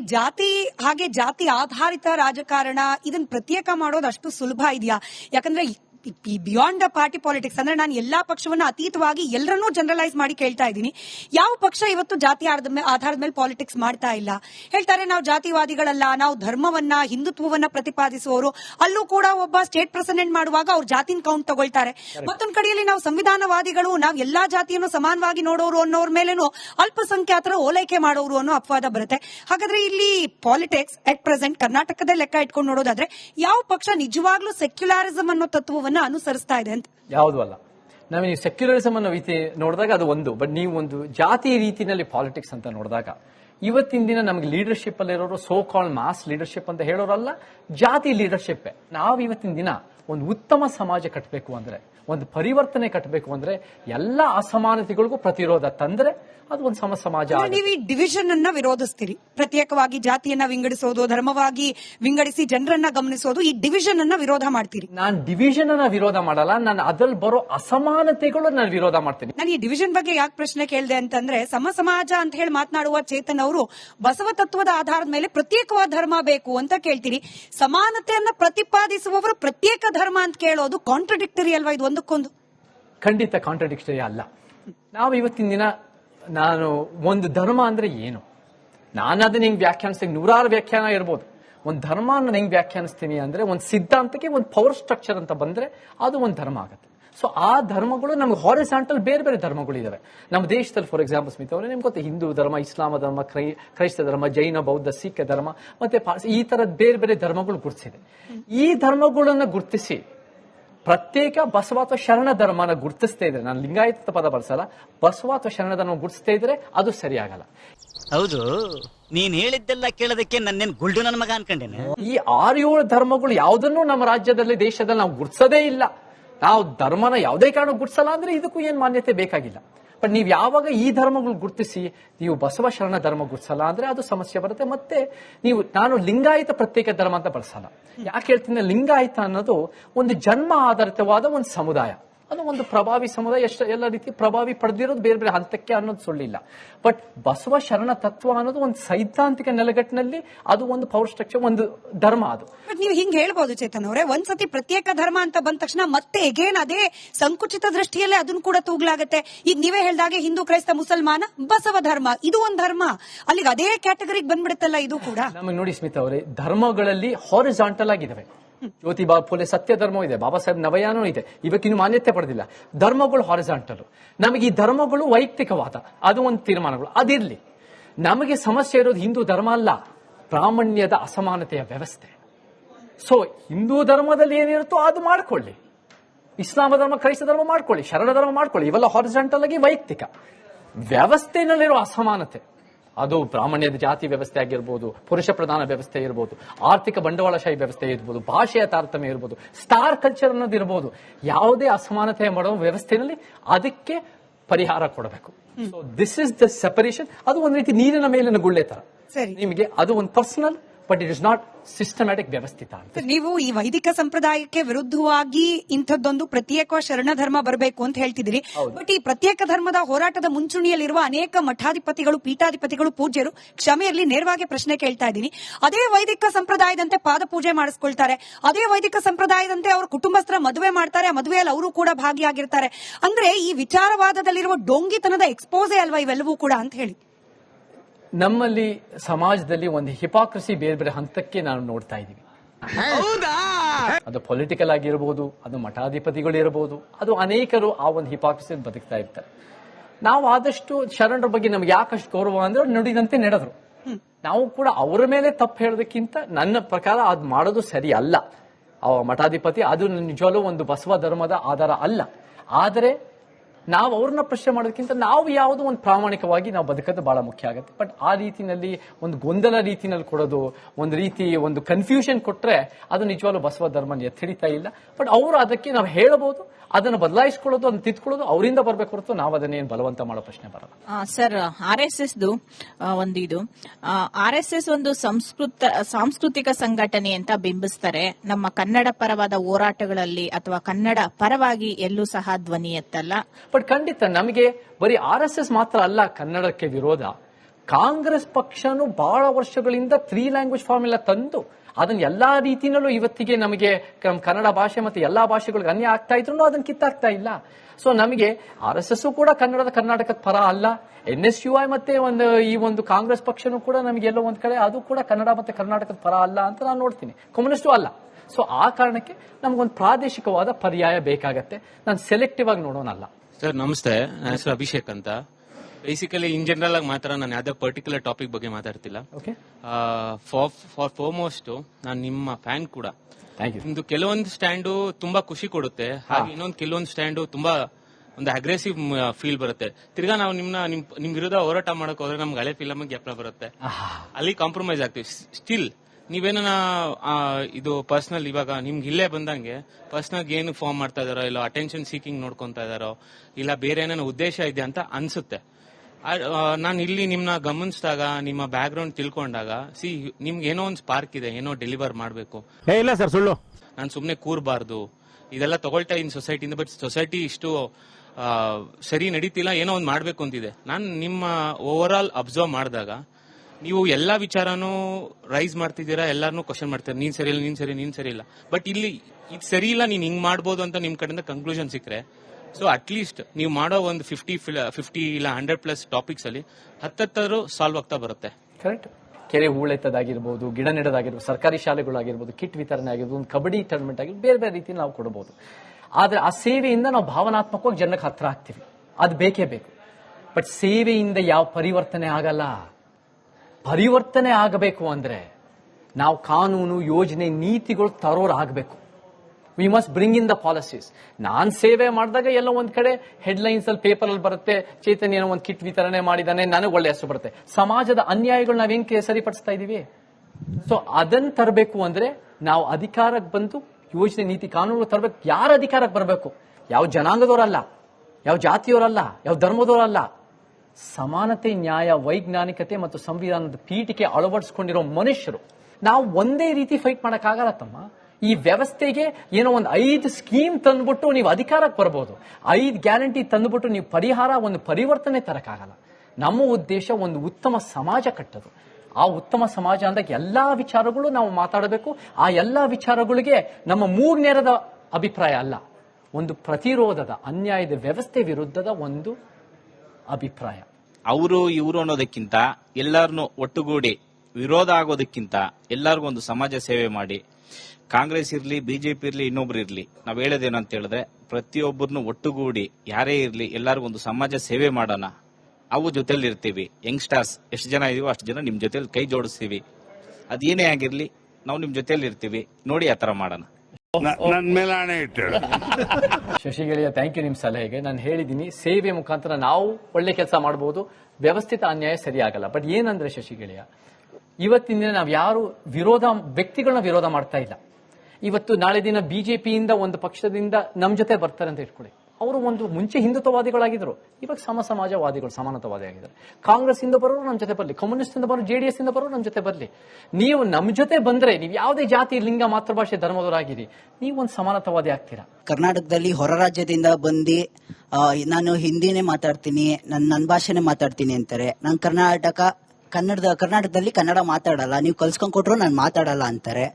ಜಾತಿ ಹಾಗೆ ಜಾತಿ ಆಧಾರಿತ ರಾಜಕಾರಣ ಇದನ್ನ ಪ್ರತ್ಯೇಕ ಮಾಡೋದು ಅಷ್ಟು ಸುಲಭ ಇದೆಯಾ? ಯಾಕಂದ್ರೆ ಬಿಯಾಂಡ್ ದ ಪಾರ್ಟಿ ಪಾಲಿಟಿಕ್ಸ್ ಅಂದ್ರೆ ನಾನು ಎಲ್ಲಾ ಪಕ್ಷವನ್ನ ಅತೀತವಾಗಿ ಎಲ್ಲರನ್ನೂ ಜನರಲೈಸ್ ಮಾಡಿ ಕೇಳ್ತಾ ಇದ್ದೀನಿ. ಯಾವ ಪಕ್ಷ ಇವತ್ತು ಜಾತಿ ಆಧಾರದ ಮೇಲೆ ಪಾಲಿಟಿಕ್ಸ್ ಮಾಡ್ತಾ ಇಲ್ಲ. ಹೇಳ್ತಾರೆ ನಾವು ಜಾತಿವಾದಿಗಳಲ್ಲ ನಾವು ಧರ್ಮವನ್ನ ಹಿಂದುತ್ವವನ್ನ ಪ್ರತಿಪಾದಿಸುವವರು. ಅಲ್ಲೂ ಕೂಡ ಒಬ್ಬ ಸ್ಟೇಟ್ ಪ್ರೆಸಿಡೆಂಟ್ ಮಾಡುವಾಗ ಅವ್ರು ಜಾತಿನ ಕೌಂಟ್ ತಗೊಳ್ತಾರೆ. ಮತ್ತೊಂದ್ ಕಡೆಯಲ್ಲಿ ನಾವು ಸಂವಿಧಾನವಾದಿಗಳು ನಾವು ಎಲ್ಲಾ ಜಾತಿಯನ್ನು ಸಮಾನವಾಗಿ ನೋಡೋರು ಅನ್ನೋರ್ ಮೇಲೇನು ಅಲ್ಪಸಂಖ್ಯಾತರ ಓಲೈಕೆ ಮಾಡೋರು ಅನ್ನೋ ಅಪವಾದ ಬರುತ್ತೆ. ಹಾಗಾದ್ರೆ ಇಲ್ಲಿ ಪಾಲಿಟಿಕ್ಸ್ ಅಟ್ ಪ್ರೆಸೆಂಟ್ ಕರ್ನಾಟಕದ ಲೆಕ್ಕ ಇಟ್ಕೊಂಡು ನೋಡೋದಾದ್ರೆ ಯಾವ ಪಕ್ಷ ನಿಜವಾಗ್ಲೂ ಸೆಕ್ಯುಲಾರಿಸಂ ಅನ್ನೋ ತತ್ವವನ್ನ ಅನುಸರಿಸ್ತಾ ಇದೆ ಅಂತ. ಯಾವುದು ಅಲ್ಲ. ನಾವು ನೀವು ಸೆಕ್ಯುಲರಿಸಮ್ ಅನ್ನೋ ರೀತಿ ನೋಡಿದಾಗ ಅದು ಒಂದು ಬಟ್ ನೀವು ಒಂದು ಜಾತಿ ರೀತಿನಲ್ಲಿ ಪಾಲಿಟಿಕ್ಸ್ ಅಂತ ನೋಡಿದಾಗ, ಇವತ್ತಿನ ದಿನ ನಮ್ಗೆ ಲೀಡರ್ಶಿಪ್ ಅಲ್ಲಿರೋರು ಸೋ ಕಾಲ್ ಮಾಸ್ ಲೀಡರ್ಶಿಪ್ ಅಂತ ಹೇಳೋರಲ್ಲ, ಜಾತಿ ಲೀಡರ್ಶಿಪ್ ನಾವು ಇವತ್ತಿನ ದಿನ ಒಂದು ಉತ್ತಮ ಸಮಾಜ ಕಟ್ಟಬೇಕು ಅಂದ್ರೆ, ಒಂದು ಪರಿವರ್ತನೆ ಕಟ್ಟಬೇಕು ಅಂದ್ರೆ, ಎಲ್ಲ ಅಸಮಾನತೆಗಳಿಗೂ ಪ್ರತಿರೋಧ ತಂದ್ರೆ ಅದು ಒಂದು ಸಮ ಸಮಾಜ ನೀವು ಈ ಡಿವಿಷನ್ ಅನ್ನ ವಿರೋಧಿಸ್ತೀರಿ. ಪ್ರತ್ಯೇಕವಾಗಿ ಜಾತಿಯನ್ನ ವಿಂಗಡಿಸೋದು ಧರ್ಮವಾಗಿ ವಿಂಗಡಿಸಿ ಜನರನ್ನ ಗಮನಿಸೋದು ಈ ಡಿವಿಷನ್ ಅನ್ನ ವಿರೋಧ ಮಾಡ್ತೀರಿ. ನಾನು ಡಿವಿಷನ್ ಅನ್ನ ವಿರೋಧ ಮಾಡಲ್ಲ ನಾನು ಅದ್ರಲ್ಲಿ ಬರೋ ಅಸಮಾನತೆಗಳು ನಾನು ವಿರೋಧ ಮಾಡ್ತೀನಿ. ನಾನು ಈ ಡಿವಿಷನ್ ಬಗ್ಗೆ ಯಾಕೆ ಪ್ರಶ್ನೆ ಕೇಳಿದೆ ಅಂತಂದ್ರೆ ಸಮ ಸಮಾಜ ಅಂತ ಹೇಳಿ ಮಾತನಾಡುವ ಚೇತನ್ ಅವರು ಬಸವ ತತ್ವದ ಆಧಾರದ ಮೇಲೆ ಪ್ರತ್ಯೇಕವಾದ ಧರ್ಮ ಬೇಕು ಅಂತ ಕೇಳ್ತೀರಿ ಸಮಾನತೆಯನ್ನ ಪ್ರತಿಪಾದಿಸುವವರು ಪ್ರತ್ಯೇಕ ಧರ್ಮ ಅಂತ ಕೇಳೋದು ಕಾಂಟ್ರಡಿಕ್ಟರಿ ಅಲ್ವಾ ಇದು ಒಂದಕ್ಕೊಂದು? ಖಂಡಿತ ಕಾಂಟ್ರಡಿಕ್ಷರಿ ಅಲ್ಲ. ನಾವು ಇವತ್ತಿನ ದಿನ ನಾನು ಒಂದು ಧರ್ಮ ಅಂದ್ರೆ ಏನು? ನಾನು ಅದನ್ನ ಹಿಂಗೆ ವ್ಯಾಖ್ಯಾನಿಸ್ತೀನಿ, ನೂರಾರು ವ್ಯಾಖ್ಯಾನ ಇರ್ಬೋದು. ಒಂದು ಧರ್ಮ ನಾನು ಹೆಂಗೆ ವ್ಯಾಖ್ಯಾನಿಸ್ತೀನಿ ಅಂದ್ರೆ, ಒಂದು ಸಿದ್ಧಾಂತಕ್ಕೆ ಒಂದು ಪವರ್ ಸ್ಟ್ರಕ್ಚರ್ ಅಂತ ಬಂದ್ರೆ ಅದು ಒಂದು ಧರ್ಮ ಆಗುತ್ತೆ. ಸೊ ಆ ಧರ್ಮಗಳು ನಮ್ಗೆ ಹಾರಿಸಾಂಟಲ್ ಬೇರೆ ಬೇರೆ ಧರ್ಮಗಳು ಇದಾವೆ. ನಮ್ಮ ದೇಶದಲ್ಲಿ ಫಾರ್ ಎಕ್ಸಾಂಪಲ್ ಸ್ಮಿತ್ ಅವರೇ, ನಿಮ್ಗೆ ಗೊತ್ತೆ? ಹಿಂದೂ ಧರ್ಮ, ಇಸ್ಲಾಮ ಧರ್ಮ, ಕ್ರೈ- ಕ್ರೈಸ್ತ ಧರ್ಮ, ಜೈನ, ಬೌದ್ಧ ಸಿಖ್ ಧರ್ಮ, ಮತ್ತೆ ಈ ತರದ ಬೇರೆ ಬೇರೆ ಧರ್ಮಗಳು ಗುರುತಿಸಿದೆ. ಈ ಧರ್ಮಗಳನ್ನ ಗುರುತಿಸಿ ಪ್ರತ್ಯೇಕ ಬಸವ ಅಥವಾ ಶರಣ ಧರ್ಮನ ಗುರುತಿಸ್ತಾ ಇದ್ರೆ ನಾನು ಲಿಂಗಾಯತ ಪದ ಬಳಸಲ್ಲ ಬಸವ ಅಥವಾ ಶರಣ ಧರ್ಮ ಗುರುತಿಸ್ತಾ ಇದ್ರೆ ಅದು ಸರಿಯಾಗಲ್ಲ. ಹೌದು ನೀನ್ ಹೇಳಿದ್ದೆಲ್ಲ ಕೇಳೋದಕ್ಕೆ ನನ್ನೇನ್ ಗುಲ್ಡು ನನ್ನ ಮಗ ಅನ್ಕೊಂಡೇನೆ? ಈ ಆರು ಏಳು ಧರ್ಮಗಳು ಯಾವುದನ್ನು ನಮ್ಮ ರಾಜ್ಯದಲ್ಲಿ ದೇಶದಲ್ಲಿ ನಾವು ಗುರ್ಸೋದೇ ಇಲ್ಲ. ನಾವು ಧರ್ಮನ ಯಾವುದೇ ಕಾರಣ ಗುರ್ಸಲ್ಲ ಅಂದ್ರೆ ಇದಕ್ಕೂ ಏನ್ ಮಾನ್ಯತೆ ಬೇಕಾಗಿಲ್ಲ. ಬಟ್ ನೀವು ಯಾವಾಗ ಈ ಧರ್ಮಗಳು ಗುರುತಿಸಿ, ನೀವು ಬಸವ ಶರಣ ಧರ್ಮ ಗುರುತಿಸಲ್ಲ ಅಂದ್ರೆ ಅದು ಸಮಸ್ಯೆ ಬರುತ್ತೆ. ಮತ್ತೆ ನೀವು, ನಾನು ಲಿಂಗಾಯತ ಪ್ರತ್ಯೇಕ ಧರ್ಮ ಅಂತ ಬಳಸಲ್ಲ. ಯಾಕೆ ಹೇಳ್ತೀನಿ? ಲಿಂಗಾಯತ ಅನ್ನೋದು ಒಂದು ಜನ್ಮ ಆಧಾರಿತವಾದ ಒಂದು ಸಮುದಾಯ. ಅದು ಒಂದು ಪ್ರಭಾವಿ ಸಮುದಾಯ ಎಷ್ಟು ಎಲ್ಲ ರೀತಿ ಪ್ರಭಾವಿ ಪಡೆದಿರೋದು ಬೇರೆ ಬೇರೆ ಹಂತಕ್ಕೆ ಅನ್ನೋದು ಸುಳ್ಳಿಲ್ಲ. ಬಟ್ ಬಸವ ಶರಣ ತತ್ವ ಅನ್ನೋದು ಒಂದು ಸೈದ್ಧಾಂತಿಕ ನೆಲೆಗಟ್ಟಿನಲ್ಲಿ ಅದು ಒಂದು ಪವರ್ ಸ್ಟ್ರಕ್ಚರ್ ಒಂದು ಧರ್ಮ ಅದು. ನೀವು ಹಿಂಗ್ ಹೇಳ್ಬೋದು ಚೇತನ್ ಅವರೇ ಒಂದ್ಸತಿ ಪ್ರತ್ಯೇಕ ಧರ್ಮ ಅಂತ ಬಂದ ತಕ್ಷಣ ಮತ್ತೆ ಎಗೇನ್ ಅದೇ ಸಂಕುಚಿತ ದೃಷ್ಟಿಯಲ್ಲೇ ಅದನ್ನು ಕೂಡ ತೂಗ್ಲಾಗತ್ತೆ. ಈಗ ನೀವೇ ಹೇಳ್ದಾಗೆ ಹಿಂದೂ ಕ್ರೈಸ್ತ ಮುಸಲ್ಮಾನ ಬಸವ ಧರ್ಮ ಇದು ಒಂದು ಧರ್ಮ. ಅಲ್ಲಿಗೆ ಅದೇ ಕ್ಯಾಟಗರಿಗೆ ಬಂದ್ಬಿಡುತ್ತಲ್ಲ ಇದು ಕೂಡ? ನಮಗೆ ನೋಡಿ ಸ್ಮಿತಾ ಅವರೇ ಧರ್ಮಗಳಲ್ಲಿ ಹಾರಿಜಾಂಟಲ್ ಆಗಿದ್ದಾವೆ ಜ್ಯೋತಿಬಾ ಫುಲೆ ಸತ್ಯ ಧರ್ಮ ಇದೆ, ಬಾಬಾ ಸಾಹೇಬ್ ನವಯಾನು ಇದೆ. ಇವಕ್ಕಿನ್ನು ಮಾನ್ಯತೆ ಪಡೆದಿಲ್ಲ. ಧರ್ಮಗಳು ಹಾರಿಸಾಂಟಲ್ ನಮಗೆ ಈ ಧರ್ಮಗಳು ವೈಯಕ್ತಿಕವಾದ. ಅದು ಒಂದು ತೀರ್ಮಾನಗಳು. ಅದಿರ್ಲಿ. ನಮಗೆ ಸಮಸ್ಯೆ ಇರೋದು ಹಿಂದೂ ಧರ್ಮ ಅಲ್ಲ. ಪ್ರಾಮಾಣ್ಯದ ಅಸಮಾನತೆಯ ವ್ಯವಸ್ಥೆ. ಸೊ ಹಿಂದೂ ಧರ್ಮದಲ್ಲಿ ಏನಿರುತ್ತೋ ಅದು ಮಾಡ್ಕೊಳ್ಳಿ. ಇಸ್ಲಾಮ ಧರ್ಮ, ಕ್ರೈಸ್ತ ಧರ್ಮ ಮಾಡ್ಕೊಳ್ಳಿ. ಶರಣ ಧರ್ಮ ಮಾಡ್ಕೊಳ್ಳಿ. ಇವೆಲ್ಲ ಹಾರಿಸಾಂಟಲ್ ಆಗಿ ವೈಯಕ್ತಿಕ. ವ್ಯವಸ್ಥೆನಲ್ಲಿರೋ ಅಸಮಾನತೆ. ಅದು ಬ್ರಾಹ್ಮಣ್ಯದ ಜಾತಿ ವ್ಯವಸ್ಥೆ ಆಗಿರ್ಬೋದು ಪುರುಷ ಪ್ರಧಾನ ವ್ಯವಸ್ಥೆ ಇರ್ಬೋದು ಆರ್ಥಿಕ ಬಂಡವಾಳಶಾಹಿ ವ್ಯವಸ್ಥೆ ಇರ್ಬೋದು ಭಾಷೆಯ ತಾರತಮ್ಯ ಇರ್ಬೋದು ಸ್ಟಾರ್ ಕಲ್ಚರ್ ಅನ್ನೋದು ಇರ್ಬೋದು ಯಾವುದೇ ಅಸಮಾನತೆ ಮಾಡೋ ವ್ಯವಸ್ಥೆಯಲ್ಲಿ ಅದಕ್ಕೆ ಪರಿಹಾರ ಕೊಡಬೇಕು. So this is the separation ಅದು ಒಂದು ರೀತಿ ನೀರಿನ ಮೇಲಿನ ಗುಳ್ಳೆ ತರ. ನಿಮಗೆ ಅದು ಒಂದು personal but it is not systematic ವ್ಯವಸ್ಥಿತ ಅಂತ ನೀವು ಈ ವೈದಿಕ ಸಂಪ್ರದಾಯಕ್ಕೆ ವಿರುದ್ಧವಾಗಿ ಇಂಥದ್ದೊಂದು ಪ್ರತ್ಯೇಕ ಶರಣ ಧರ್ಮ ಬರಬೇಕು ಅಂತ ಹೇಳ್ತಿದ್ದೀರಿ. ಬಟ್ ಈ ಪ್ರತ್ಯೇಕ ಧರ್ಮದ ಹೋರಾಟದ ಮುಂಚೂಣಿಯಲ್ಲಿರುವ ಅನೇಕ ಮಠಾಧಿಪತಿಗಳು ಪೀಠಾಧಿಪತಿಗಳು ಪೂಜ್ಯರು ಕ್ಷಮೆಯಲ್ಲಿ ನೇರವಾಗಿ ಪ್ರಶ್ನೆ ಕೇಳ್ತಾ ಇದ್ದೀನಿ. ಅದೇ ವೈದಿಕ ಸಂಪ್ರದಾಯದಂತೆ ಪಾದ ಪೂಜೆ ಮಾಡಿಸ್ಕೊಳ್ತಾರೆ. ಅದೇ ವೈದಿಕ ಸಂಪ್ರದಾಯದಂತೆ ಅವರು ಕುಟುಂಬಸ್ಥರ ಮದುವೆ ಮಾಡ್ತಾರೆ. ಆ ಮದುವೆಯಲ್ಲಿ ಅವರು ಕೂಡ ಭಾಗಿಯಾಗಿರ್ತಾರೆ. ಅಂದ್ರೆ ಈ ವಿಚಾರವಾದದಲ್ಲಿರುವ ಡೊಂಗಿತನದ ಎಕ್ಸ್ಪೋಸೆ ಅಲ್ವಾ ಇವೆಲ್ಲವೂ ಕೂಡ ಅಂತ ಹೇಳಿ. ನಮ್ಮಲ್ಲಿ ಸಮಾಜದಲ್ಲಿ ಒಂದು ಹಿಪಾಕ್ರಸಿ ಬೇರೆ ಬೇರೆ ಹಂತಕ್ಕೆ ನಾವು ನೋಡ್ತಾ ಇದ್ದೀವಿ. ಅದು ಪೊಲಿಟಿಕಲ್ ಆಗಿರ್ಬೋದು ಅದು ಮಠಾಧಿಪತಿಗಳು ಇರಬಹುದು ಅದು ಅನೇಕರು ಆ ಒಂದು ಹಿಪಾಕ್ರಸಿ ಬದುಕ್ತಾ ಇರ್ತಾರೆ. ನಾವು ಆದಷ್ಟು ಶರಣರ ಬಗ್ಗೆ ನಮ್ಗೆ ಯಾಕಷ್ಟು ಗೌರವ ಅಂದ್ರೆ ನುಡಿದಂತೆ ನಡೆದ್ರು. ನಾವು ಕೂಡ ಅವರ ಮೇಲೆ ತಪ್ಪು ಹೇಳೋದಕ್ಕಿಂತ ನನ್ನ ಪ್ರಕಾರ ಅದು ಮಾಡೋದು ಸರಿ ಅಲ್ಲ. ಆ ಮಠಾಧಿಪತಿ ಅದು ನಿಜವಾಗ್ಲೂ ಒಂದು ಬಸವ ಧರ್ಮದ ಆಧಾರ ಅಲ್ಲ. ಆದರೆ ನಾವು ಅವ್ರನ್ನ ಪ್ರಶ್ನೆ ಮಾಡೋದಕ್ಕಿಂತ ನಾವು ಯಾವುದೋ ಒಂದು ಪ್ರಾಮಾಣಿಕವಾಗಿ ನಾವು ಬದುಕೋದು ಬಹಳ ಮುಖ್ಯ ಆಗುತ್ತೆ. ಬಟ್ ಆ ರೀತಿನಲ್ಲಿ ಒಂದು ಗೊಂದಲ ರೀತಿನಲ್ಲಿ ಕೊಡೋದು, ಒಂದು ರೀತಿ ಒಂದು ಕನ್ಫ್ಯೂಷನ್ ಕೊಟ್ರೆ ಅದು ನಿಜವಾಗ್ಲೂ ಬಸವ ಧರ್ಮನ ಎತ್ತಿಡಿತಾ ಇಲ್ಲ. ಬಟ್ ಅವರು ಅದಕ್ಕೆ ನಾವು ಹೇಳಬಹುದು ಅದನ್ನು ಬದಲಾಯಿಸ್ಕೊಳ್ಳೋದು, ಅದನ್ನ ತಿದ್ಕೊಳ್ಳೋದು, ಅವರಿಂದ ಬರಬೇಕು ಹೊರತು ನಾವು ಅದನ್ನೇನು ಬಲವಂತ ಮಾಡೋ ಪ್ರಶ್ನೆ ಬರಲ್ಲ. ಸರ್, ಆರ್ ಎಸ್ ಎಸ್ ಒಂದು ಇದು ಆರ್ ಎಸ್ ಎಸ್ ಒಂದು ಸಂಸ್ಕೃತ, ಸಾಂಸ್ಕೃತಿಕ ಸಂಘಟನೆ ಅಂತ ಬಿಂಬಿಸ್ತಾರೆ. ನಮ್ಮ ಕನ್ನಡ ಪರವಾದ ಹೋರಾಟಗಳಲ್ಲಿ ಅಥವಾ ಕನ್ನಡ ಪರವಾಗಿ ಎಲ್ಲೂ ಸಹ ಧ್ವನಿ ಎತ್ತಲ್ಲ. ಬಟ್ ಖಂಡಿತ ನಮಗೆ ಬರೀ ಆರ್ ಎಸ್ ಎಸ್ ಮಾತ್ರ ಅಲ್ಲ ಕನ್ನಡಕ್ಕೆ ವಿರೋಧ. ಕಾಂಗ್ರೆಸ್ ಪಕ್ಷನು ಬಹಳ ವರ್ಷಗಳಿಂದ ತ್ರೀ ಲ್ಯಾಂಗ್ವೇಜ್ ಫಾರ್ಮುಲಾ ತಂದು ಅದನ್ನ ಎಲ್ಲಾ ರೀತಿನಲ್ಲೂ ಇವತ್ತಿಗೆ ನಮಗೆ ಕನ್ನಡ ಭಾಷೆ ಮತ್ತೆ ಎಲ್ಲಾ ಭಾಷೆಗಳಿಗೆ ಅನ್ಯ ಆಗ್ತಾ ಇದ್ರು ಅದನ್ನ ಕಿತ್ತಾಗ್ತಾ ಇಲ್ಲ. ಸೊ ನಮಗೆ ಆರ್ ಎಸ್ ಎಸ್ ಕೂಡ ಕನ್ನಡದ ಕರ್ನಾಟಕದ ಪರ ಅಲ್ಲ. ಎನ್ ಎಸ್ ಯು ಐ ಮತ್ತೆ ಒಂದು ಈ ಒಂದು ಕಾಂಗ್ರೆಸ್ ಪಕ್ಷನೂ ಕೂಡ ನಮಗೆ ಎಲ್ಲೋ ಒಂದ್ ಕಡೆ ಅದು ಕೂಡ ಕನ್ನಡ ಮತ್ತೆ ಕರ್ನಾಟಕದ ಪರ ಅಲ್ಲ ಅಂತ ನಾನು ನೋಡ್ತೀನಿ. ಕಮ್ಯುನಿಸ್ಟು ಅಲ್ಲ. ಸೊ ಆ ಕಾರಣಕ್ಕೆ ನಮಗೊಂದು ಪ್ರಾದೇಶಿಕವಾದ ಪರ್ಯಾಯ ಬೇಕಾಗತ್ತೆ. ನಾನು ಸೆಲೆಕ್ಟಿವ್ ಆಗಿ ನೋಡೋನಲ್ಲ. ಸರ್ ನಮಸ್ತೆ. ನನ್ನ ಹೆಸರು ಅಭಿಷೇಕ್ ಅಂತ. ಬೇಸಿಕಲಿ ಇನ್ ಜನರಲ್ ಆಗಿ ಮಾತ್ರ ನಾನು ಯಾವ್ದೇ ಪರ್ಟಿಕ್ಯುಲರ್ ಟಾಪಿಕ್ ಬಗ್ಗೆ ಮಾತಾಡ್ತಿಲ್ಲ. ಫಾರ್ ಫಾರ್ ಫೋರ್ಮೋಸ್ಟ್ ನಾನು ನಿಮ್ಮ ಫ್ಯಾನ್ ಕೂಡ. ನಿಮ್ದು ಕೆಲವೊಂದು ಸ್ಟ್ಯಾಂಡು ತುಂಬಾ ಖುಷಿ ಕೊಡುತ್ತೆ. ಹಾಗೆ ಇನ್ನೊಂದು ಕೆಲವೊಂದು ಸ್ಟ್ಯಾಂಡು ತುಂಬಾ ಒಂದು ಅಗ್ರೆಸಿವ್ ಫೀಲ್ ಬರುತ್ತೆ. ತಿರ್ಗಾ ನಾವು ನಿಮ್ನ ನಿಮ್ ನಿಮ್ ವಿರುದ್ಧ ಹೋರಾಟ ಮಾಡಕ್ ಹೋದ್ರೆ ನಮ್ಗೆ ಹಳೆ ಫಿಲಮ್ ಜ್ಞಾಪನ ಬರುತ್ತೆ. ಅಲ್ಲಿ ಕಾಂಪ್ರಮೈಸ್ ಆಗ್ತೀವಿ. ಸ್ಟಿಲ್ ನೀವೇನ ಇದು ಪರ್ಸನಲ್ ಇವಾಗ ನಿಮ್ಗೆ ಇಲ್ಲೇ ಬಂದಂಗೆ ಪರ್ಸನಲ್ ಏನು ಫಾರ್ಮ್ ಮಾಡ್ತಾ ಇದಾರೋ ಇಲ್ಲ ಅಟೆನ್ಷನ್ ಸೀಕಿಂಗ್ ನೋಡ್ಕೊಂತಾ ಇದಾರೋ ಇಲ್ಲ ಬೇರೆ ಏನೇನೋ ಉದ್ದೇಶ ಇದೆ ಅಂತ ಅನ್ಸುತ್ತೆ. ನಾನು ಇಲ್ಲಿ ನಿಮ್ನ ಗಮನಿಸಿದಾಗ ನಿಮ್ಮ ಬ್ಯಾಕ್ ಗ್ರೌಂಡ್ ತಿಳ್ಕೊಂಡಾಗ ಸಿ ನಿಮ್ಗೆ ಏನೋ ಒಂದು ಸ್ಪಾರ್ಕ್ ಇದೆ ಏನೋ ಡೆಲಿವರ್ ಮಾಡಬೇಕು. ಇಲ್ಲ ಸರ್ ಸುಳ್ಳು. ನಾನು ಸುಮ್ಮನೆ ಕೂರಬಾರ್ದು. ಇದೆಲ್ಲ ತಗೊಳ್ತಾ ಇನ್ ಸೊಸೈಟಿಯಿಂದ ಬಟ್ ಸೊಸೈಟಿ ಇಷ್ಟು ಸರಿ ನಡೀತಿಲ್ಲ ಏನೋ ಒಂದು ಮಾಡಬೇಕು ಅಂತಿದೆ. ನಾನು ನಿಮ್ಮ ಓವರ್ ಆಲ್ ಅಬ್ಸರ್ವ್ ಮಾಡಿದಾಗ ನೀವು ಎಲ್ಲಾ ವಿಚಾರನೂ ರೈಸ್ ಮಾಡ್ತಿದ್ದೀರಾ ಎಲ್ಲಾರು ಕ್ವಶನ್ ಮಾಡ್ತೀರಾ ನೀನ್ ಸರಿ ಇಲ್ಲ, ನೀನ್ ಸರಿ ನೀನ್ ಸರಿ ಇಲ್ಲ. ಬಟ್ ಇಲ್ಲಿ ಇದು ಸರಿ ಇಲ್ಲ, ನೀನ್ ಹಿಂಗ್ ಮಾಡ್ಬೋದು ಅಂತ ನಿಮ್ ಕಡೆಯಿಂದ ಕನ್ಕ್ಲೂಷನ್ ಸಿಕ್ಕರೆ ಸೊ ಅಟ್ಲೀಸ್ಟ್ ನೀವು ಮಾಡೋ ಒಂದು ಫಿಫ್ಟಿ ಫಿಫ್ಟಿ ಇಲ್ಲ ಹಂಡ್ರೆಡ್ ಪ್ಲಸ್ ಟಾಪಿಕ್ಸ್ ಅಲ್ಲಿ ಹತ್ತತ್ತಾರು ಸಾಲ್ವ್ ಆಗ್ತಾ ಬರುತ್ತೆ. ಕರೆಕ್ಟ್ ಕೆರೆ ಹೂಳೆತ್ತದಾಗಿರ್ಬೋದು, ಗಿಡ ನೆಡೋದಾಗಿರ್ಬೋದು, ಸರ್ಕಾರಿ ಶಾಲೆಗಳಾಗಿರ್ಬೋದು ಕಿಟ್ ವಿತರಣೆ ಆಗಿರ್ಬೋದು, ಒಂದು ಕಬಡ್ಡಿ ಟೂರ್ನಮೆಂಟ್ ಆಗಿರ್ಬೋದು, ಬೇರೆ ಬೇರೆ ರೀತಿಯಲ್ಲಿ ನಾವು ಕೊಡಬಹುದು ಆದ್ರೆ ಆ ಸೇವೆಯಿಂದ ನಾವು ಭಾವನಾತ್ಮಕವಾಗಿ ಜನಕ್ಕೆ ಹತ್ರ ಆಗ್ತೀವಿ. ಅದು ಬೇಕೇ ಬೇಕು. ಬಟ್ ಸೇವೆಯಿಂದ ಯಾವ ಪರಿವರ್ತನೆ ಆಗಲ್ಲ. ಪರಿವರ್ತನೆ ಆಗಬೇಕು ಅಂದ್ರೆ ನಾವು ಕಾನೂನು, ಯೋಜನೆ, ನೀತಿಗಳು ತರೋರಾಗಬೇಕು. We must bring in the policies ನಾನು ಸೇವೆ ಮಾಡಿದಾಗ ಎಲ್ಲ ಒಂದು ಕಡೆ ಹೆಡ್ಲೈನ್ಸ್ ಅಲ್ಲಿ ಪೇಪರ್ ಅಲ್ಲಿ ಬರುತ್ತೆ ಚೇತನ್ ಏನೋ ಒಂದು ಕಿಟ್ ವಿತರಣೆ ಮಾಡಿದಾನೆ, ನನಗೆ ಒಳ್ಳೆ ಹೆಸರು ಬರುತ್ತೆ. ಸಮಾಜದ ಅನ್ಯಾಯಗಳು ನಾವ್ ಹೆಂಗೆ ಸರಿಪಡಿಸ್ತಾ ಇದೀವಿ? ಸೊ ಅದನ್ನು ತರಬೇಕು ಅಂದ್ರೆ ನಾವು ಅಧಿಕಾರಕ್ಕೆ ಬಂದು ಯೋಜನೆ, ನೀತಿ ಕಾನೂನು ತರಬೇಕು. ಯಾರ ಅಧಿಕಾರಕ್ಕೆ ಬರಬೇಕು? ಯಾವ ಜನಾಂಗದವರಲ್ಲ, ಯಾವ ಜಾತಿಯವರಲ್ಲ, ಯಾವ ಧರ್ಮದವರಲ್ಲ. ಸಮಾನತೆ, ನ್ಯಾಯ, ವೈಜ್ಞಾನಿಕತೆ ಮತ್ತು ಸಂವಿಧಾನದ ಪೀಠಿಕೆ ಅಳವಡಿಸ್ಕೊಂಡಿರೋ ಮನುಷ್ಯರು, ನಾವು ಒಂದೇ ರೀತಿ ಫೈಟ್ ಮಾಡೋಕ್ಕಾಗಲ್ಲ ತಮ್ಮ. ಈ ವ್ಯವಸ್ಥೆಗೆ ಏನೋ ಒಂದು ಐದು ಸ್ಕೀಮ್ ತಂದ್ಬಿಟ್ಟು ನೀವು ಅಧಿಕಾರಕ್ಕೆ ಬರ್ಬೋದು. ಐದು ಗ್ಯಾರಂಟಿ ತಂದ್ಬಿಟ್ಟು ನೀವು ಪರಿಹಾರ, ಒಂದು ಪರಿವರ್ತನೆ ತರಕ್ಕಾಗಲ್ಲ. ನಮ್ಮ ಉದ್ದೇಶ ಒಂದು ಉತ್ತಮ ಸಮಾಜ ಕಟ್ಟೋದು. ಆ ಉತ್ತಮ ಸಮಾಜ ಅಂದಾಗ ಎಲ್ಲಾ ವಿಚಾರಗಳು ನಾವು ಮಾತಾಡಬೇಕು. ಆ ಎಲ್ಲಾ ವಿಚಾರಗಳಿಗೆ ನಮ್ಮ ಮೂಗ್ನೇರದ ಅಭಿಪ್ರಾಯ ಅಲ್ಲ. ಒಂದು ಪ್ರತಿರೋಧದ, ಅನ್ಯಾಯದ ವ್ಯವಸ್ಥೆ ವಿರುದ್ಧದ ಒಂದು ಅಭಿಪ್ರಾಯ. ಅವರು ಇವರು ಅನ್ನೋದಕ್ಕಿಂತ ಎಲ್ಲರನ್ನು ಒಟ್ಟುಗೂಡಿ ವಿರೋಧ ಆಗೋದಕ್ಕಿಂತ ಎಲ್ಲರಿಗೂ ಒಂದು ಸಮಾಜ ಸೇವೆ ಮಾಡಿ. ಕಾಂಗ್ರೆಸ್ ಇರಲಿ, ಬಿಜೆಪಿ ಇರಲಿ, ಇನ್ನೊಬ್ರು ಇರಲಿ, ನಾವು ಹೇಳೋದೇನಂತ ಹೇಳಿದ್ರೆ ಪ್ರತಿಯೊಬ್ಬರನ್ನು ಒಟ್ಟುಗೂಡಿ ಯಾರೇ ಇರಲಿ ಎಲ್ಲರಿಗೂ ಒಂದು ಸಮಾಜ ಸೇವೆ ಮಾಡೋಣ. ಅವು ಜೊತೆಲಿ ಇರ್ತೀವಿ. ಯಂಗ್ಸ್ಟರ್ಸ್ ಎಷ್ಟು ಜನ ಇದೀವೋ ಅಷ್ಟು ಜನ ನಿಮ್ಮ ಜೊತೆಲಿ ಕೈ ಜೋಡಿಸ್ತೀವಿ. ಅದೇನೇ ಆಗಿರಲಿ ನಾವು ನಿಮ್ಮ ಜೊತೆಲಿ ಇರ್ತೀವಿ. ನೋಡಿ ಆ ಥರ ಮಾಡೋಣ. ನನ್ ಮೇಲೆ ಇಟ್ಟು ಶಶಿಗೆಳೆಯ ಥ್ಯಾಂಕ್ ಯು ನಿಮ್ ಸಲಹೆಗೆ. ನಾನು ಹೇಳಿದೀನಿ ಸೇವೆ ಮುಖಾಂತರ ನಾವು ಒಳ್ಳೆ ಕೆಲಸ ಮಾಡಬಹುದು ವ್ಯವಸ್ಥಿತ ಅನ್ಯಾಯ ಸರಿಯಾಗಲ್ಲ. ಬಟ್ ಏನಂದ್ರೆ ಶಶಿಗೆಳೆಯ ಇವತ್ತಿನ ದಿನ ನಾವು ಯಾರು ವಿರೋಧ ವ್ಯಕ್ತಿಗಳನ್ನ ವಿರೋಧ ಮಾಡ್ತಾ ಇಲ್ಲ. ಇವತ್ತು ನಾಳೆ ದಿನ ಬಿಜೆಪಿಯಿಂದ ಒಂದು ಪಕ್ಷದಿಂದ ನಮ್ ಜೊತೆ ಬರ್ತಾರೆ ಅಂತ ಇಟ್ಕೊಳ್ಳಿ. ಅವರು ಒಂದು ಮುಂಚೆ ಹಿಂದುತ್ವವಾದಿಗಳಾಗಿದ್ದರು. ಇವಾಗ ಸಮ ಸಮಾಜವಾದಿಗಳು ಸಮಾನತಾವಾದಿ ಆಗಿದ್ದಾರೆ ಕಾಂಗ್ರೆಸ್ ಇಂದ ಬರೋರು ನಮ್ಮ ಜೊತೆ ಬರಲಿ ಕಮ್ಯುನಿಸ್ಟ್ ಇಂದ ಬರೋರು ಜೆಡಿಎಸ್ ಇಂದ ಬರೋರು ನಮ್ಮ ಜೊತೆ ಬರಲಿ. ನೀವು ನಮ್ಮ ಜೊತೆ ಬಂದ್ರೆ, ನೀವು ಯಾವುದೇ ಜಾತಿ, ಲಿಂಗ, ಮಾತೃಭಾಷೆ, ಧರ್ಮದವರಾಗಿರಿ. ನೀವು ಒಂದು ಸಮಾನತಾವಾದಿ ಆಗ್ತೀರಾ? ಕರ್ನಾಟಕದಲ್ಲಿ ಹೊರ ರಾಜ್ಯದಿಂದ ಬಂದು ನಾನು ಹಿಂದಿನೇ ಮಾತಾಡ್ತೀನಿ ನನ್ನ ನನ್ನ ಭಾಷೆನೇ ಮಾತಾಡ್ತೀನಿ ಅಂತಾರೆ. ನಾನು ಕರ್ನಾಟಕ ಕನ್ನಡದ, ಕರ್ನಾಟಕದಲ್ಲಿ ಕನ್ನಡ ಮಾತಾಡಲ್ಲ. ನೀವು ಕಲ್ಸ್ಕೊಂಡ್ ಕೊಟ್ರು ನಾನು ಮಾತಾಡಲ್ಲ ಅಂತಾರೆ.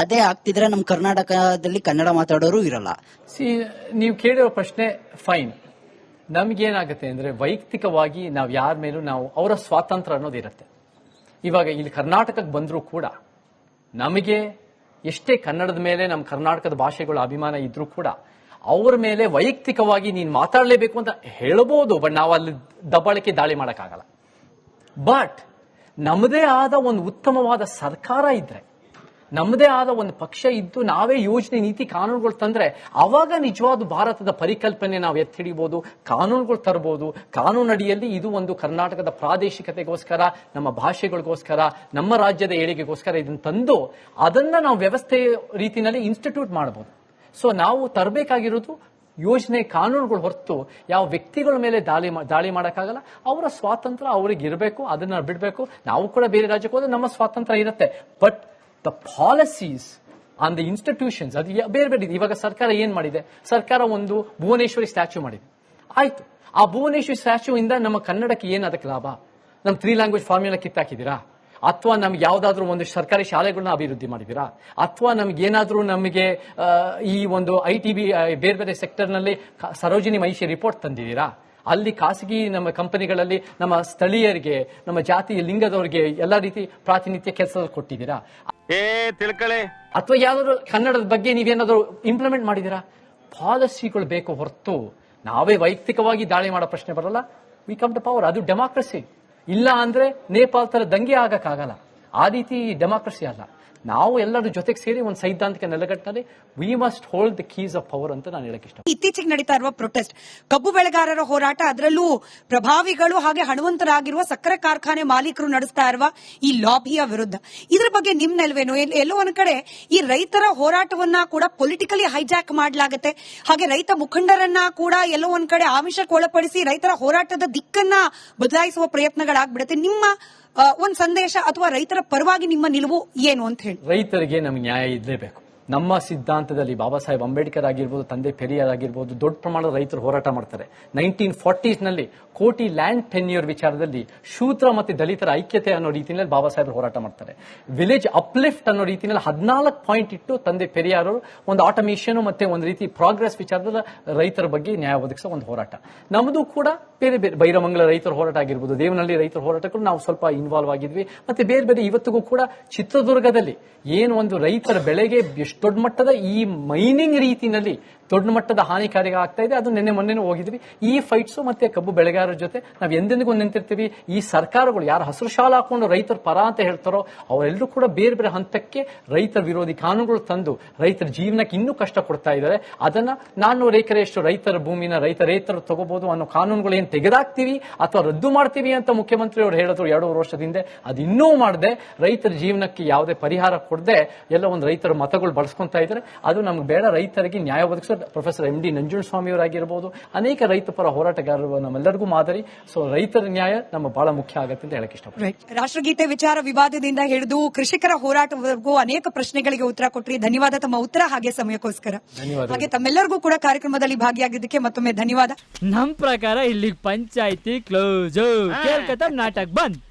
ಅದೇ ಆಗ್ತಿದ್ರೆ ನಮ್ಮ ಕರ್ನಾಟಕದಲ್ಲಿ ಕನ್ನಡ ಮಾತಾಡೋರು ಇರಲ್ಲ. ಸಿ, ನೀವು ಕೇಳಿರೋ ಪ್ರಶ್ನೆ ಫೈನ್. ನಮ್ಗೇನಾಗುತ್ತೆ ಅಂದ್ರೆ ವೈಯಕ್ತಿಕವಾಗಿ ನಾವು ಯಾರ ಮೇಲೂ ನಾವು ಅವರ ಸ್ವಾತಂತ್ರ್ಯ ಅನ್ನೋದು ಇರುತ್ತೆ. ಇವಾಗ ಇಲ್ಲಿ ಕರ್ನಾಟಕಕ್ಕೆ ಬಂದರೂ ಕೂಡ ನಮಗೆ ಎಷ್ಟೇ ಕನ್ನಡದ ಮೇಲೆ ನಮ್ಮ ಕರ್ನಾಟಕದ ಭಾಷೆಗಳ ಅಭಿಮಾನ ಇದ್ರೂ ಕೂಡ ಅವ್ರ ಮೇಲೆ ವೈಯಕ್ತಿಕವಾಗಿ ನೀನು ಮಾತಾಡಲೇಬೇಕು ಅಂತ ಹೇಳ್ಬೋದು, ಬಟ್ ನಾವು ಅಲ್ಲಿ ದಬ್ಬಾಳಿಕೆ ದಾಳಿ ಮಾಡೋಕ್ಕಾಗಲ್ಲ. ಬಟ್ ನಮ್ಮದೇ ಆದ ಒಂದು ಉತ್ತಮವಾದ ಸರ್ಕಾರ ಇದ್ರೆ, ನಮ್ಮದೇ ಆದ ಒಂದು ಪಕ್ಷ ಇದ್ದು ನಾವೇ ಯೋಜನೆ, ನೀತಿ, ಕಾನೂನುಗಳು ತಂದ್ರೆ ಅವಾಗ ನಿಜವಾದ ಭಾರತದ ಪರಿಕಲ್ಪನೆ ನಾವು ಎತ್ತಿಡಿಬಹುದು ಕಾನೂನುಗಳು ತರಬಹುದು ಕಾನೂನಡಿಯಲ್ಲಿ ಇದು ಒಂದು ಕರ್ನಾಟಕದ ಪ್ರಾದೇಶಿಕತೆಗೋಸ್ಕರ, ನಮ್ಮ ಭಾಷೆಗಳಿಗೋಸ್ಕರ, ನಮ್ಮ ರಾಜ್ಯದ ಏಳಿಗೆಗೋಸ್ಕರ ಇದನ್ನ ತಂದು ಅದನ್ನ ನಾವು ವ್ಯವಸ್ಥೆ ರೀತಿಯಲ್ಲಿ ಇನ್ಸ್ಟಿಟ್ಯೂಟ್ ಮಾಡಬಹುದು ಸೊ ನಾವು ತರಬೇಕಾಗಿರೋದು ಯೋಜನೆ ಕಾನೂನುಗಳು ಹೊರತು ಯಾವ ವ್ಯಕ್ತಿಗಳ ಮೇಲೆ ದಾಳಿ ದಾಳಿ ಮಾಡೋಕ್ಕಾಗಲ್ಲ. ಅವರ ಸ್ವಾತಂತ್ರ್ಯ ಅವ್ರಿಗೆ ಇರಬೇಕು, ಅದನ್ನ ಬಿಡಬೇಕು. ನಾವು ಕೂಡ ಬೇರೆ ರಾಜ್ಯಕ್ಕೆ ಹೋದ್ರೆ ನಮ್ಮ ಸ್ವಾತಂತ್ರ್ಯ ಇರುತ್ತೆ. But the policies on the institutions ಅದು ಬೇರೆ ಬೇರೆ ಇದೆ. ಇವಾಗ ಸರ್ಕಾರ ಏನ್ ಮಾಡಿದೆ? ಸರ್ಕಾರ ಒಂದು ಭುವನೇಶ್ವರಿ ಸ್ಟ್ಯಾಚ್ಯೂ ಮಾಡಿದೆ. ಆಯ್ತು. ಆ ಭುವನೇಶ್ವರಿ ಸ್ಟ್ಯಾಚ್ಯೂ ಇಂದ ನಮ್ಮ ಕನ್ನಡಕ್ಕೆ ಏನು ಅದಕ್ಕೆ ಲಾಭ? ನಮ್ಮ ತ್ರೀ ಲ್ಯಾಂಗ್ವೇಜ್ ಫಾರ್ಮ್ಯುಲಾ ಕಿತ್ತಾಕಿದ್ದೀರಾ? ಅಥವಾ ನಮ್ಗೆ ಯಾವ್ದಾದ್ರು ಒಂದು ಸರ್ಕಾರಿ ಶಾಲೆಗಳನ್ನ ಅಭಿವೃದ್ಧಿ ಮಾಡಿದೀರಾ ಅಥವಾ ನಮ್ಗೆ ಏನಾದರೂ ನಮಗೆ ಈ ಒಂದು ಐ ಟಿ ಬಿ ಬೇರೆ ಬೇರೆ ಸೆಕ್ಟರ್ನಲ್ಲಿ ಸರೋಜಿನಿ ಮಹಿಷಿ ರಿಪೋರ್ಟ್ ತಂದಿದ್ದೀರಾ? ಅಲ್ಲಿ ಖಾಸಗಿ ನಮ್ಮ ಕಂಪನಿಗಳಲ್ಲಿ ನಮ್ಮ ಸ್ಥಳೀಯರಿಗೆ ನಮ್ಮ ಜಾತಿ ಲಿಂಗದವರಿಗೆ ಎಲ್ಲ ರೀತಿ ಪ್ರಾತಿನಿಧ್ಯ ಕೆಲಸ ಕೊಟ್ಟಿದ್ದೀರಾ? ಏ ತಿಳ್ಕಳೆ. ಅಥವಾ ಯಾವ್ದಾದ್ರು ಕನ್ನಡದ ಬಗ್ಗೆ ನೀವೇನಾದ್ರೂ ಇಂಪ್ಲಿಮೆಂಟ್ ಮಾಡಿದ್ದೀರಾ? ಪಾಲಿಸಿಗಳು ಬೇಕು ಹೊರತು ನಾವೇ ವೈಯಕ್ತಿಕವಾಗಿ ದಾಳಿ ಮಾಡೋ ಪ್ರಶ್ನೆ ಬರಲ್ಲ. ವಿ ಕಮ್ ಟು ಪವರ್ ಅದು ಡೆಮಾಕ್ರಸಿ ಇಲ್ಲ ಅಂದ್ರೆ ನೇಪಾಳ ತರ ದಂಗೆ ಆಗಕ್ಕಾಗಲ್ಲ. ಆ ರೀತಿ ಡೆಮಾಕ್ರಸಿ ಅಲ್ಲ. ನಾವು ಎಲ್ಲರ ಜೊತೆಗೆ ಸೇರಿ ಒಂದು ಸೈದ್ಧಾಂತಿಕ ನೆಲೆಗಟ್ಟಲ್ಲಿ we must hold the keys of power ಅಂತ ನಾನು ಹೇಳಕ್ ಇಷ್ಟ ಇತ್ತೀಚೆಗೆ ನಡೀತಾ ಇರುವ ಪ್ರೊಟೆಸ್ಟ್ ಕಬ್ಬು ಬೆಳೆಗಾರರ ಹೋರಾಟ ಅದರಲ್ಲೂ ಪ್ರಭಾವಿಗಳು ಹಾಗೆ ಹಣವಂತರಾಗಿರುವ ಸಕ್ಕರೆ ಕಾರ್ಖಾನೆ ಮಾಲೀಕರು ನಡೆಸ್ತಾ ಇರುವ ಈ ಲಾಬಿಯ ವಿರುದ್ಧ. ಇದ್ರ ಬಗ್ಗೆ ನಿಮ್ ನೆಲವೇನು? ಎಲ್- ಎಲ್ಲೋ ಒಂದ್ ಕಡೆ ಈ ರೈತರ ಹೋರಾಟವನ್ನ ಕೂಡ ಪೊಲಿಟಿಕಲಿ ಹೈಜಾಕ್ ಮಾಡಲಾಗುತ್ತೆ. ಹಾಗೆ ರೈತ ಮುಖಂಡರನ್ನ ಕೂಡ ಎಲ್ಲೋ ಒಂದ್ ಕಡೆ ಆಮಿಷಕ್ಕೆ ಒಳಪಡಿಸಿ ರೈತರ ಹೋರಾಟದ ದಿಕ್ಕನ್ನ ಬದಲಾಯಿಸುವ ಪ್ರಯತ್ನಗಳಾಗ್ಬಿಡುತ್ತೆ. ನಿಮ್ಮ ಒಂದ್ ಸಂದೇಶ ಅಥವಾ ರೈತರ ಪರವಾಗಿ ನಿಮ್ಮ ನಿಲುವು ಏನು ಅಂತ ಹೇಳಿ. ರೈತರಿಗೆ ನಮ್ಗೆ ನ್ಯಾಯ ಇರಲೇಬೇಕು ನಮ್ಮ ಸಿದ್ಧಾಂತದಲ್ಲಿ ಬಾಬಾ ಸಾಹೇಬ್ ಅಂಬೇಡ್ಕರ್ ಆಗಿರ್ಬೋದು, ತಂದೆ ಪೆರಿಯಾರ್ ಆಗಿರ್ಬೋದು, ದೊಡ್ಡ ಪ್ರಮಾಣದ ರೈತರು ಹೋರಾಟ ಮಾಡ್ತಾರೆ. ನೈನ್ಟೀನ್ ಫಾರ್ಟೀಸ್ನಲ್ಲಿ ಕೋಟಿ ಲ್ಯಾಂಡ್ ಟೆನ್ಯೂರ್ ವಿಚಾರದಲ್ಲಿ ಶೂದ್ರ ಮತ್ತು ದಲಿತರ ಐಕ್ಯತೆ ಅನ್ನೋ ರೀತಿಯಲ್ಲಿ ಬಾಬಾ ಸಾಹೇಬ್ ಹೋರಾಟ ಮಾಡ್ತಾರೆ. ವಿಲೇಜ್ ಅಪ್ಲಿಫ್ಟ್ ಅನ್ನೋ ರೀತಿಯಲ್ಲಿ ಹದಿನಾಲ್ಕು ಪಾಯಿಂಟ್ ಇಟ್ಟು ತಂದೆ ಪೆರಿಯಾರ್ ಒಂದು ಆಟೋಮೇಷನ್ ಮತ್ತೆ ಒಂದು ರೀತಿ ಪ್ರೋಗ್ರೆಸ್ ವಿಚಾರದಲ್ಲಿ ರೈತರ ಬಗ್ಗೆ ನ್ಯಾಯ ಒದಗಿಸೋ ಒಂದು ಹೋರಾಟ. ನಮ್ಮದು ಕೂಡ ಬೇರೆ ಬೇರೆ ಬೈರಮಂಗಲ ರೈತರ ಹೋರಾಟ ಆಗಿರ್ಬೋದು, ದೇವನಹಳ್ಳಿ ರೈತರ ಹೋರಾಟಕ್ಕೂ ನಾವು ಸ್ವಲ್ಪ ಇನ್ವಾಲ್ವ್ ಆಗಿದ್ವಿ. ಮತ್ತೆ ಬೇರೆ ಬೇರೆ ಇವತ್ತಿಗೂ ಕೂಡ ಚಿತ್ರದುರ್ಗದಲ್ಲಿ ಏನು ಒಂದು ರೈತರ ಬೆಳೆಗೆ ದೊಡ್ಡ ಮಟ್ಟದ ಈ ಮೈನಿಂಗ್ ರೀತಿನಲ್ಲಿ ದೊಡ್ಡ ಮಟ್ಟದ ಹಾನಿಕಾರಿಕ ಆಗ್ತಾ ಇದೆ. ಅದು ನಿನ್ನೆ ಮೊನ್ನೆನೂ ಹೋಗಿದ್ವಿ. ಈ ಫೈಟ್ಸು ಮತ್ತೆ ಕಬ್ಬು ಬೆಳೆಗಾರರ ಜೊತೆ ನಾವು ಎಂದೆಂದಿಗೂ ನಿಂತಿರ್ತೀವಿ. ಈ ಸರ್ಕಾರಗಳು ಯಾರು ಹಸಿರು ಶಾಲ ಹಾಕೊಂಡು ರೈತರ ಪರ ಅಂತ ಹೇಳ್ತಾರೋ ಅವರೆಲ್ಲರೂ ಕೂಡ ಬೇರೆ ಬೇರೆ ಹಂತಕ್ಕೆ ರೈತರ ವಿರೋಧಿ ಕಾನೂನುಗಳು ತಂದು ರೈತರ ಜೀವನಕ್ಕೆ ಇನ್ನೂ ಕಷ್ಟ ಕೊಡ್ತಾ ಇದ್ದಾರೆ. ಅದನ್ನ ನಾನ್ನೂರು ಎಕರೆಯಷ್ಟು ರೈತರ ಭೂಮಿನ ರೈತ ರೈತರು ತಗೋಬಹುದು ಅನ್ನೋ ಕಾನೂನುಗಳು ಏನು ತೆಗೆದಾಕ್ತಿವಿ ಅಥವಾ ರದ್ದು ಮಾಡ್ತೀವಿ ಅಂತ ಮುಖ್ಯಮಂತ್ರಿ ಅವರು ಹೇಳಿದ್ರು ಎರಡೂವರೆ ವರ್ಷದ ಹಿಂದೆ. ಅದು ಇನ್ನೂ ಮಾಡದೆ. ರೈತರ ಜೀವನಕ್ಕೆ ಯಾವುದೇ ಪರಿಹಾರ ಕೊಡದೆ ಎಲ್ಲ ಒಂದು ರೈತರ ಮತಗಳು ಬಳಸ್ಕೊಂತ ಇದ್ದಾರೆ. ಅದು ನಮ್ಗೆ ಬೇಡ. ರೈತರಿಗೆ ನ್ಯಾಯ ಒದಗಿಸೋ ಪ್ರೊಫೆಸರ್ ಎಂ ಡಿ ನಂಜುಣಸ್ವಾಮಿಯವರಾಗಿರಬಹುದು ಅನೇಕ ರೈತ ಪರ ಹೋರಾಟಗಾರರು ನಮ್ಮೆಲ್ಲರಿಗೂ ಮಾದರಿ. ಸೊ ರೈತರ ನ್ಯಾಯ ನಮ್ಮ ಬಹಳ ಮುಖ್ಯ ಆಗತ್ತೆ ಅಂತ ಹೇಳಕ್ ಇಷ್ಟಪಡ್ತೀನಿ. ರೈಟ್ ರಾಷ್ಟ್ರಗೀತೆ ವಿಚಾರ ವಿವಾದದಿಂದ ಹಿಡಿದು ಕೃಷಿಕರ ಹೋರಾಟವರೆಗೂ ಅನೇಕ ಪ್ರಶ್ನೆಗಳಿಗೆ ಉತ್ತರ ಕೊಟ್ರಿ. ಧನ್ಯವಾದ. ತಮ್ಮ ಉತ್ತರ ಹಾಗೆ ಸಮಯಕ್ಕೋಸ್ಕರ. ಹಾಗೆ ತಮ್ಮೆಲ್ಲರಿಗೂ ಕೂಡ ಕಾರ್ಯಕ್ರಮದಲ್ಲಿ ಭಾಗಿಯಾಗಿದ್ದಕ್ಕೆ ಮತ್ತೊಮ್ಮೆ ಧನ್ಯವಾದ. ನಮ್ ಪ್ರಕಾರ ಇಲ್ಲಿ ಪಂಚಾಯಿತಿ ಕ್ಲೋಸ್ ಕೇಳ್ಕತ್ತ ನಾಟಕ್ ಬಂದ್.